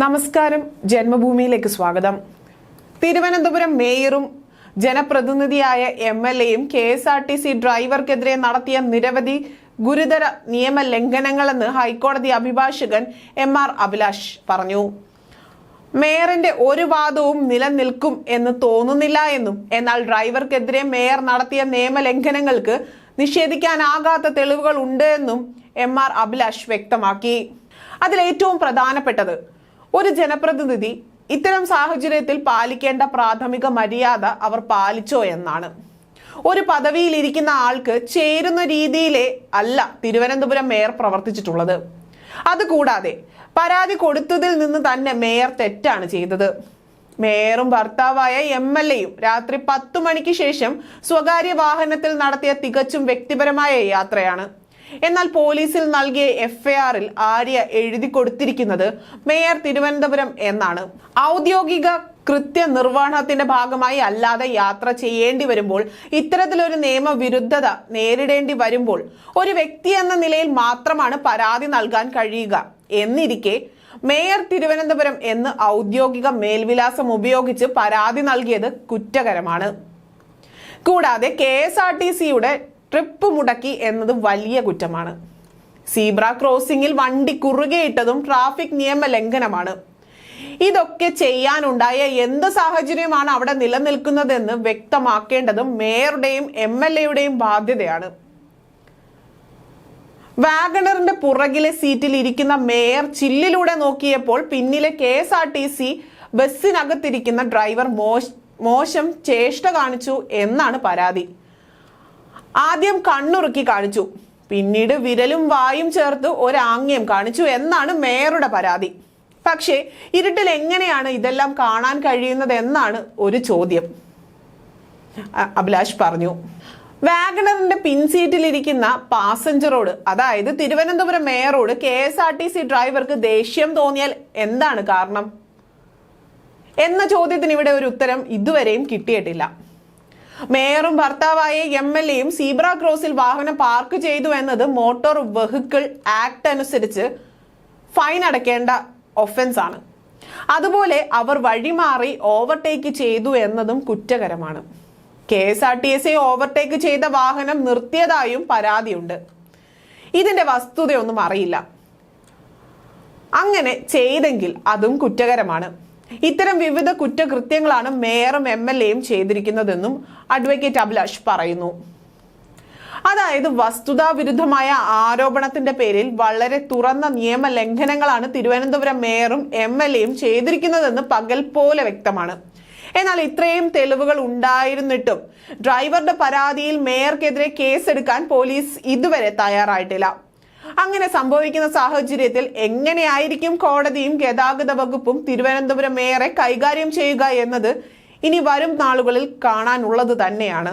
നമസ്കാരം. ജന്മഭൂമിയിലേക്ക് സ്വാഗതം. തിരുവനന്തപുരം മേയറും ജനപ്രതിനിധിയായ എം എൽ എയും K S R T C ഡ്രൈവർക്കെതിരെ നടത്തിയ നിരവധി ഗുരുതര നിയമ ലംഘനങ്ങളെന്ന് ഹൈക്കോടതി അഭിഭാഷകൻ എം ആർ അഭിലാഷ് പറഞ്ഞു. മേയറിന്റെ ഒരു വാദവും നിലനിൽക്കും എന്ന് തോന്നുന്നില്ല എന്നും എന്നാൽ ഡ്രൈവർക്കെതിരെ മേയർ നടത്തിയ നിയമലംഘനങ്ങൾക്ക് നിഷേധിക്കാനാകാത്ത തെളിവുകൾ ഉണ്ട് എന്നും എം ആർ അഭിലാഷ് വ്യക്തമാക്കി. അതിലേറ്റവും പ്രധാനപ്പെട്ടത് ഒരു ജനപ്രതിനിധി ഇത്തരം സാഹചര്യത്തിൽ പാലിക്കേണ്ട പ്രാഥമിക മര്യാദ അവർ പാലിച്ചോ എന്നാണ്. ഒരു പദവിയിൽ ഇരിക്കുന്ന ആൾക്ക് ചേരുന്ന രീതിയിലേ അല്ല തിരുവനന്തപുരം മേയർ പ്രവർത്തിച്ചിട്ടുള്ളത്. അതുകൂടാതെ പരാതി കൊടുത്തതിൽ നിന്ന് തന്നെ മേയർ തെറ്റാണ് ചെയ്തത്. മേയറും ഭർത്താവായ എം എൽ എയും രാത്രി പത്തു മണിക്ക് ശേഷം സ്വകാര്യ വാഹനത്തിൽ നടത്തിയ തികച്ചും വ്യക്തിപരമായ യാത്രയാണ്. എന്നാൽ പോലീസിൽ നൽകിയ എഫ്ഐആറിൽ ആര്യ എഴുതി കൊടുത്തിരിക്കുന്നത് മേയർ തിരുവനന്തപുരം എന്നാണ്. ഔദ്യോഗിക കൃത്യനിർവഹണത്തിന്റെ ഭാഗമായി അല്ലാതെ യാത്ര ചെയ്യേണ്ടി വരുമ്പോൾ ഇത്തരത്തിലൊരു നിയമവിരുദ്ധത നേരിടേണ്ടി വരുമ്പോൾ ഒരു വ്യക്തി എന്ന നിലയിൽ മാത്രമാണ് പരാതി നൽകാൻ കഴിയുക എന്നിരിക്കെ മേയർ തിരുവനന്തപുരം എന്ന് ഔദ്യോഗിക മേൽവിലാസം ഉപയോഗിച്ച് പരാതി നൽകിയത് കുറ്റകരമാണ്. കൂടാതെ കെ എസ് ആർ ടി സിയുടെ ട്രിപ്പ് മുടക്കി എന്നത് വലിയ കുറ്റമാണ്. സീബ്ര ക്രോസിംഗിൽ വണ്ടി കുറുകെയിട്ടതും ട്രാഫിക് നിയമ ലംഘനമാണ്. ഇതൊക്കെ ചെയ്യാനുണ്ടായ എന്ത് സാഹചര്യമാണ് അവിടെ നിലനിൽക്കുന്നതെന്ന് വ്യക്തമാക്കേണ്ടതും മേയറുടെയും എം എൽ എയുടെയും ബാധ്യതയാണ്. വാഗണറിന്റെ പുറകിലെ സീറ്റിൽ ഇരിക്കുന്ന മേയർ ചില്ലിലൂടെ നോക്കിയപ്പോൾ പിന്നിലെ K S R T C ബസ്സിനകത്തിരിക്കുന്ന driver മോശം ചേഷ്ട കാണിച്ചു എന്നാണ് പരാതി. ആദ്യം കണ്ണുറുക്കി കാണിച്ചു. പിന്നീട് വിരലും വായും ചേർത്ത് ഒരാംഗ്യം കാണിച്ചു എന്നാണ് മേയറുടെ പരാതി. പക്ഷേ ഇരുട്ടിൽ എങ്ങനെയാണ് ഇതെല്ലാം കാണാൻ കഴിയുന്നത് എന്നാണ് ഒരു ചോദ്യം. അഭിലാഷ് പറഞ്ഞു. വാഗണറിന്റെ പിൻസീറ്റിലിരിക്കുന്ന പാസഞ്ചറോട് അതായത് Thiruvananthapuram മേയറോട് K S R T C ഡ്രൈവർക്ക് ദേഷ്യം തോന്നിയാൽ എന്താണ് കാരണം? എന്ന ചോദ്യത്തിന് ഇവിടെ ഒരു ഉത്തരം ഇതുവരെയും കിട്ടിയിട്ടില്ല. മേയറും ഭർത്താവായ എം എൽ എയും സീബ്ര ക്രോസിൽ വാഹനം പാർക്ക് ചെയ്തു എന്നത് മോട്ടോർ വെഹിക്കിൾ ആക്ട് അനുസരിച്ച് ഫൈൻ അടയ്ക്കേണ്ട ഒഫൻസ് ആണ് അതുപോലെ അവർ വഴിമാറി ഓവർടേക്ക് ചെയ്തു എന്നതും കുറ്റകരമാണ്. K S R T S overtake ചെയ്ത വാഹനം നിർത്തിയതായും പരാതിയുണ്ട്. ഇതിന്റെ വസ്തുതയൊന്നും അറിയില്ല. അങ്ങനെ ചെയ്തെങ്കിൽ അതും കുറ്റകരമാണ്. ഇത്തരം വിവിധ കുറ്റകൃത്യങ്ങളാണ് മേയറും എം എൽ എയും ചെയ്തിരിക്കുന്നതെന്നും അഡ്വക്കേറ്റ് അഭിലാഷ് പറയുന്നു. അതായത് വസ്തുതാവിരുദ്ധമായ ആരോപണത്തിന്റെ പേരിൽ വളരെ തുറന്ന നിയമ ലംഘനങ്ങളാണ് തിരുവനന്തപുരം മേയറും എം എൽ എയും ചെയ്തിരിക്കുന്നതെന്ന് പകൽ പോലെ വ്യക്തമാണ്. എന്നാൽ ഇത്രയും തെളിവുകൾ ഉണ്ടായിരുന്നിട്ടും ഡ്രൈവറുടെ പരാതിയിൽ മേയർക്കെതിരെ കേസെടുക്കാൻ പോലീസ് ഇതുവരെ തയ്യാറായിട്ടില്ല. അങ്ങനെ സംഭവിക്കുന്ന സാഹചര്യത്തിൽ എങ്ങനെയായിരിക്കും കോടതിയും ഗതാഗത വകുപ്പും തിരുവനന്തപുരം മേയറെ കൈകാര്യം ചെയ്യുക എന്നത് ഇനി വരും നാളുകളിൽ കാണാനുള്ളത് തന്നെയാണ്.